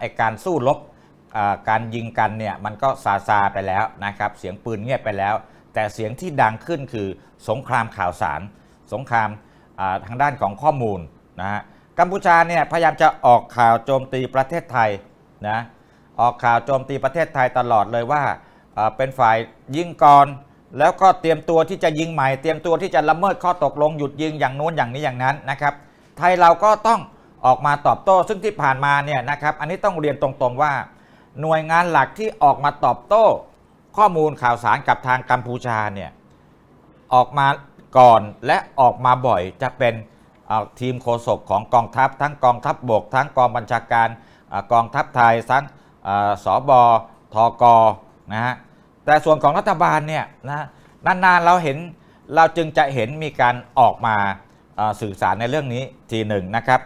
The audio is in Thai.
ไอการสู้รบการยิงกันเนี่ยมันก็ซาซาไปแล้วนะครับเสียงปืนเงียบไปแล้ว แต่เสียงที่ดังขึ้นคือสงครามข่าวสาร สงครามาทางด้านของข้อมูลนะฮะกัมพูชาเนี่ยพยายามจะออกข่าวโจมตีประเทศไทยนะออกข่าวโจมตีประเทศไทยตลอดเลยว่าอ่าเป็นฝ่ายยิงก่อนแล้วก็เตรียมตัวที่จะยิงใหม่ เตรียมตัวที่จะละเมิดข้อตกลงหยุดยิงอย่างโน้นอย่างนี้อย่างนั้นนะครับ ไทยเราก็ต้อง ออกมาตอบโต้ ซึ่งที่ผ่านมาเนี่ยนะครับอันนี้ต้องเรียนตรงๆว่า หน่วยงานหลักที่ออกมาตอบโต้ ข้อมูลข่าวสารกับทางกัมพูชาเนี่ยออกมาก่อนและออกมาบ่อยจะเป็นทีมโฆษกของกองทัพ ทั้งกองทัพบบกทั้งกองบัญชาการอกองทัพไทยทั้งอ่อสบทกนะฮะแต่ส่วนของรัฐบาลเนี่ยนะนานๆเราเห็นเราจึงจะเห็นมีการออกมาสื่อสารในเรื่องนี้ทีหนึ่งนะครับ